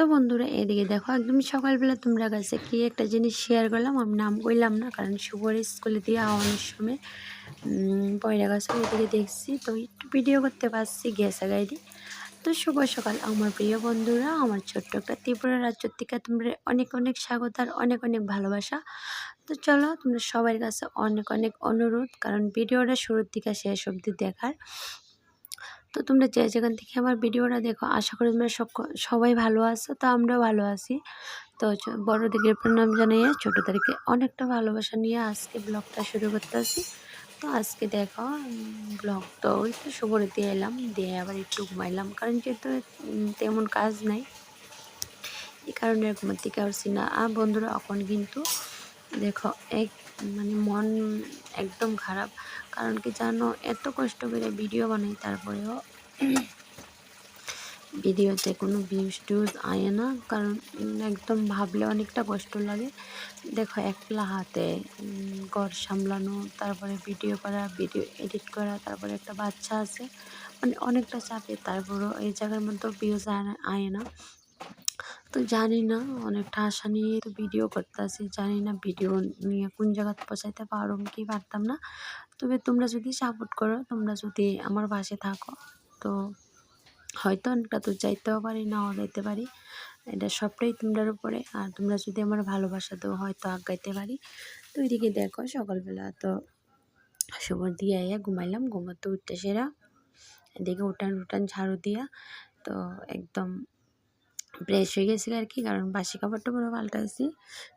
তো বন্ধুরা, এদিকে দেখো একদম সকালবেলা তোমরা কাছে কি একটা জিনিস শেয়ার করলাম, আমি নাম কইলাম না, কারণ শুভর স্কুলে দিয়ে আওয়ানোর সময় পয়লা গাছের এদিকে দেখছি, তো একটু ভিডিও করতে পারছি গ্যাসা গাইডি তো শুভ সকাল, আমার প্রিয় বন্ধুরা, আমার ছোট্ট একটা ত্রিপুরা রাজ্য থেকে তোমরা অনেক অনেক স্বাগত আর অনেক অনেক ভালোবাসা। তো চলো, তোমরা সবার কাছে অনেক অনেক অনুরোধ, কারণ ভিডিওটা শুরুর থেকে শেষ অবধি দেখার। তো তোমরা যে যেখান থেকে আমার ভিডিওটা দেখো, আশা করি তোমরা সবাই ভালো আছো, তো আমরাও ভালো আছি। তো বড়দিকের প্রণাম জানিয়ে ছোটো তারিখে অনেকটা ভালোবাসা নিয়ে আজকে ব্লগটা শুরু করতে আসি তো আজকে দেখো ব্লগ তো ওই তো শুভরে দিয়ে এলাম, দিয়ে আবার একটু ঘুমাইলাম। কারণ যেহেতু তেমন কাজ নাই, এই কারণে থেকে আসছি না। আর বন্ধুরা, এখন কিন্তু দেখো, এক মানে মন একদম খারাপ। কারণ কি জানো, এত কষ্ট করে ভিডিও বানাই, তারপরেও ভিডিওতে কোনো ভিউজ টিউজ আয় না, কারণ একদম ভাবলে অনেকটা কষ্ট লাগে। দেখো, একলা হাতে ঘর সামলানো, তারপরে ভিডিও করা ভিডিও এডিট করা, তারপরে একটা বাচ্চা আছে মানে অনেকটা চাপে, তারপরেও এই জায়গার মধ্যে ভিউজ আয় না। তো জানি না, অনেকটা আশা নিয়ে তো ভিডিও করতেছি, জানি না ভিডিও নিয়ে কোন জায়গাতে পৌঁছাইতে পারো কি পারতাম না। তবে তোমরা যদি সাপোর্ট করো, তোমরা যদি আমার পাশে থাকো, তো হয়তো অনেকটা তো যাইতেও পারি, নাও যাইতে পারি। এটা সবটাই তোমরার উপরে। আর তোমরা যদি আমার ভালোবাসা তো হয়তো আগাইতে পারি। তো ওইদিকে দেখো, সকালবেলা তো সবার দিয়ে আইয়া ঘুমাইলাম। ঘুমাতে উঠতে সেরা। এদিকে উঠান উঠান ঝাড়ু দিয়া, তো একদম ফ্রেশ হয়ে গেছিল আর কি। কারণ বাসি কাপড়টা পুরো পাল্টাইছি।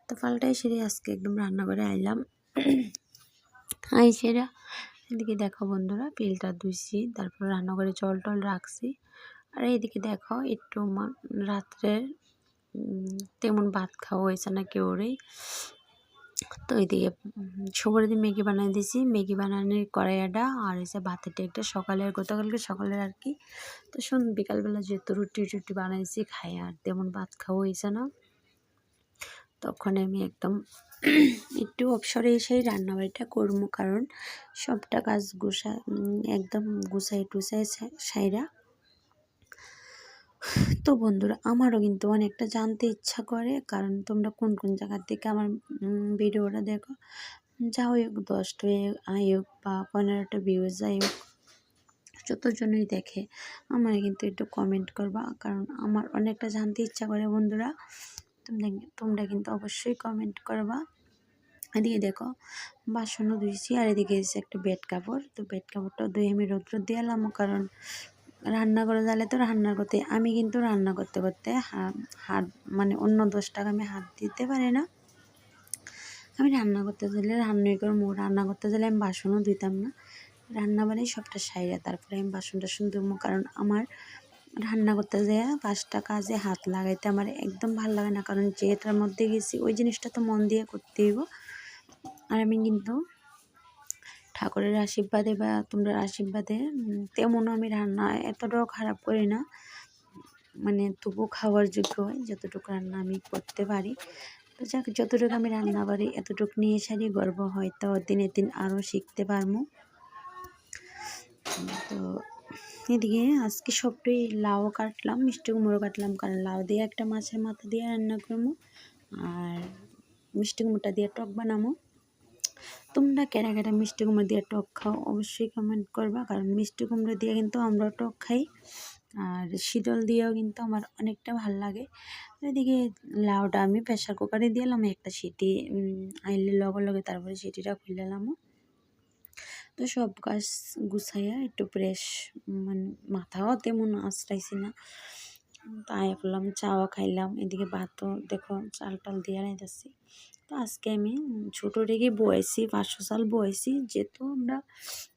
তো পাল্টাই সেরে আজকে একদম রান্না করে আইলাম। আই সেরা এদিকে দেখো বন্ধুরা, পিলটা ধুইছি, তারপর রান্না করে জল টল রাখছি। আর এইদিকে দেখো, একটু রাত্রের তেমন ভাত খাওয়া হয়েছে না কেউরেই তো এদিকে এইদিকে দিয়ে ম্যাগি বানিয়ে দিয়েছি। ম্যাগি বানানোর কড়াইয়াটা আর হচ্ছে ভাতের একটা সকালের গতকালকে সকালের আর কি। তো শোন, বিকালবেলা যেহেতু রুটি টুটি বানাইছি খাই আর তেমন ভাত খাওয়া হয়েছে না। তখন আমি একদম একটু অবসরে এসেই রান্নাবাড়িটা করব, কারণ সবটা কাজ গুছা একদম গুছাই টুসাই সাইরা। তো বন্ধুরা, আমারও কিন্তু অনেকটা জানতে ইচ্ছা করে, কারণ তোমরা কোন কোন জায়গার থেকে আমার ভিডিওটা দেখো। যা হোক, দশটা আই হোক বা পনেরোটা ভিউজ যাই হোক, যতজনই দেখে আমার কিন্তু একটু কমেন্ট করবা, কারণ আমার অনেকটা জানতে ইচ্ছা করে বন্ধুরা। তোমরা তোমরা কিন্তু অবশ্যই কমেন্ট করবা। এদিকে দেখো বাসনও ধুইছি আর এদিকে এসে একটা বেড কাপড়। তো বেড কাপড়টা ধুয়ে আমি রৌদ্র দিয়ে এলাম, কারণ রান্না করে যালে তো রান্না করতে, আমি কিন্তু রান্না করতে করতে হাত মানে অন্য দশ টাকা আমি হাত দিতে পারি না। আমি রান্না করতে গেলে রান্নাই করব রান্না করতে গেলে আমি বাসনও দিতাম না। রান্না বানাই সবটা সাইরা, তারপরে আমি বাসন টাসন ধুবো, কারণ আমার রান্না করতে যেয়ে পাঁচটা কাজে হাত লাগাইতে আমার একদম ভালো লাগে না। কারণ যেটার মধ্যে গেছি, ওই জিনিসটা তো মন দিয়ে করতে হইব। আর আমি কিন্তু ঠাকুরের আশীর্বাদে বা তোমরা আশীর্বাদে তেমনও আমি রান্না এতটাও খারাপ করি না। মানে তবু খাওয়ার যোগ্য হয় যতটুকু রান্না আমি করতে পারি। তো যাক, যতটুকু আমি রান্না পারি, এতটুকু নিয়ে সারি, গর্ব হয়তো দিনে দিন আরও শিখতে পারব তো এদিকে আজকে সবটাই লাউ কাটলাম, মিষ্টি কুমড়ো কাটলাম, কারণ লাউ দিয়ে একটা মাছের মাথা দিয়ে রান্না করব আর মিষ্টি কুমড়োটা দিয়ে টক বানাবো। তোমরা কেনা কেনা মিষ্টি কুমড়ো দিয়ে টক খাও অবশ্যই কমেন্ট করবা, কারণ মিষ্টি কুমড়ো দিয়ে কিন্তু আমরা টক খাই আর শীতল দিয়েও কিন্তু আমার অনেকটা ভালো লাগে। এদিকে লাউটা আমি প্রেশার কুকারে দিলাম, একটা সিটি আইলে লগে লগে তারপরে সিটিটা খুলে খুললাম তো সব গাছ গুছাইয়া একটু ফ্রেশ মানে মাথাও তেমন আশ্রাইছি না। তাই করলাম চাওয়া খাইলাম এদিকে ভাতও দেখো চাল টাল দিয়ে যাচ্ছি তো আজকে আমি ছোটো রেখে বয়েছি পাঁচশো সাল বয়েছি যেহেতু আমরা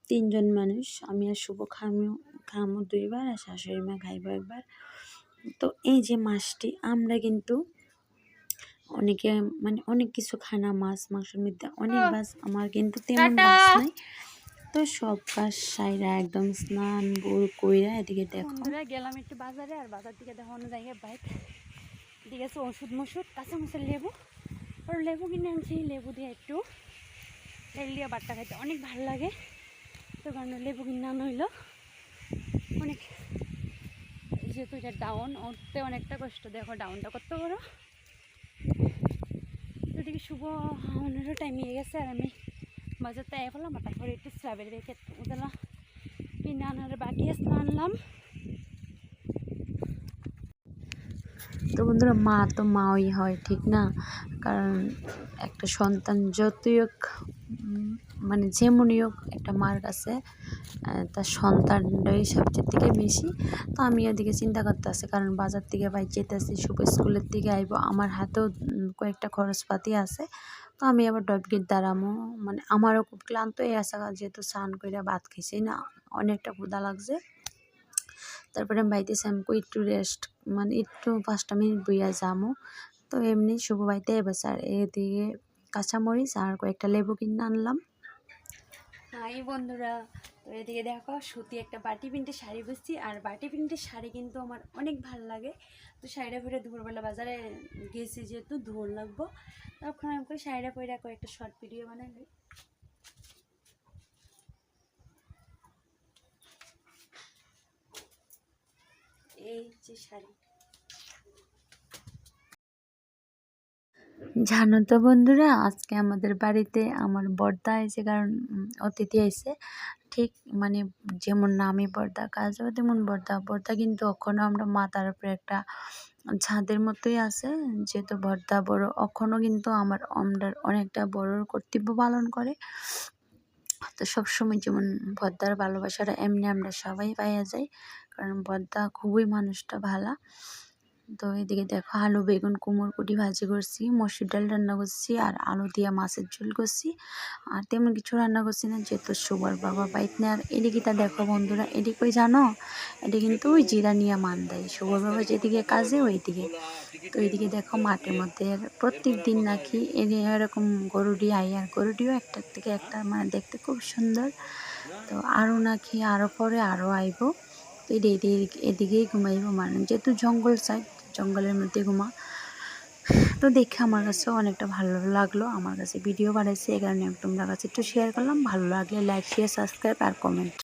তিনজন মানুষ আমি আর শুভ খামো খামো দুইবার আর শাশুড়ি মা খাইব একবার। তো এই যে মাছটি আমরা কিন্তু অনেকে মানে অনেক কিছু খানা মাছ মাংসের মধ্যে অনেক মাছ আমার কিন্তু তেমন মাছ নাই। তো সব কাজ সাইরা একদম স্নান বোর কইরা এদিকে দেখো। গেলাম একটু বাজারে, আর বাজার থেকে দেখো অন্য জায়গায় বাইক। এদিকে আছে ওষুধ মশুদ কাঁচা মাছের লেবু। আর লেবু কিনে আনছি, লেবু দিয়ে একটু লেবু দিয়ে বাট্টা খাইতে অনেক ভালো লাগে। তো কারণে লেবু কিনে আনা হইল। অনেক যেহেতু এটা ডাউন উঠতে অনেকটা কষ্ট। দেখো ডাউনটা কত বড়। তো এদিকে শুভ হাওয়ানোরও টাইম হয়ে গেছে, আর আমি আর তারপরে একটু স্ট্রবেরি রেখে উদলা পিনে আনার বাকি আসলে আনলাম তো বন্ধুরা মা তো মাই হয় ঠিক না কারণ একটা সন্তান যতই হোক মানে যেমনই হোক একটা মার কাছে তার সন্তানটাই সবচেয়ে থেকে বেশি তো আমি ওদিকে চিন্তা করতে আছি কারণ বাজার থেকে বাইর যেতেছি শুভ স্কুলের দিকে আইব আমার হাতেও কয়েকটা খরচপাতি আছে তো আমি আবার ডবগেট দাঁড়ামো মানে আমারও খুব ক্লান্ত হয়ে আসা যেহেতু স্নান করে ভাত খেয়েছি না, অনেকটা ক্ষুধা লাগছে। তারপরে আমি বাইতে শ্যাম্পু একটু রেস্ট মানে একটু পাঁচটা মিনিট বইয়া যামো। তো এমনি শুভ বাইতে এবার স্যার এদিকে কাঁচামরিচ আর কয়েকটা লেবু কিনে আনলাম। হাই বন্ধুরা, তো এদিকে দেখো সুতি একটা বাটি প্রিন্টের শাড়ি বুঝছি, আর বাটি প্রিন্টের শাড়ি কিন্তু আমার অনেক ভালো লাগে। তো শাড়িটা পরে দুপুরবেলা বাজারে গেছি যেহেতু ধুর লাগবো। তখন আমি করে শাড়িটা পরে কয়েকটা শর্ট ভিডিও বানাই এই যে শাড়ি। জানো তো বন্ধুরা, আজকে আমাদের বাড়িতে আমার বর্দা এসে কারণ অতিথি আইছে। ঠিক মানে যেমন নামি বর্দা কাজও তেমন বর্দা বর্দা কিন্তু এখনও আমরা মাথার উপরে একটা ছাদের মতোই আছে, যেহেতু বর্দা বড় এখনও কিন্তু আমার আমরা অনেকটা বড় কর্তব্য পালন করে। তো সবসময় যেমন বদ্দার ভালোবাসাটা এমনি আমরা সবাই পাইয়া যাই, কারণ বদ্দা খুবই মানুষটা ভালা। তো এদিকে দেখো আলু, বেগুন, কুমড় কুটি ভাজি করছি, মসুর ডাল রান্না করছি, আর আলু দিয়া মাছের ঝোল করছি। আর তেমন কিছু রান্না করছি না, যেহেতু সুবার বাবা বাইক না আর এদিকে তা দেখো বন্ধুরা, এদিকে ওই জানো? এটা কিন্তু ওই জিরা নিয়ে মান দেয় সুবর বাবা যেদিকে কাজে, ওইদিকে। তো এইদিকে দেখো মাঠের মধ্যে প্রত্যেক দিন নাকি এরকম গরুটি আই আর গরুটিও একটার থেকে একটা মানে দেখতে খুব সুন্দর। তো আরও নাকি আরও পরে আরও আইব। তো এদি- এদি- এদিকেই ঘুমাইব মানে যেহেতু জঙ্গল সাইড জঙ্গলের মধ্যে ঘুমা। তো দেখে আমার কাছেও অনেকটা ভালো লাগল, আমার কাছে ভিডিও বানাইছে এই কারণে তোমরা কাছে একটু শেয়ার করলাম। ভালো লাগলে লাইক শেয়ার সাবস্ক্রাইব আর কমেন্ট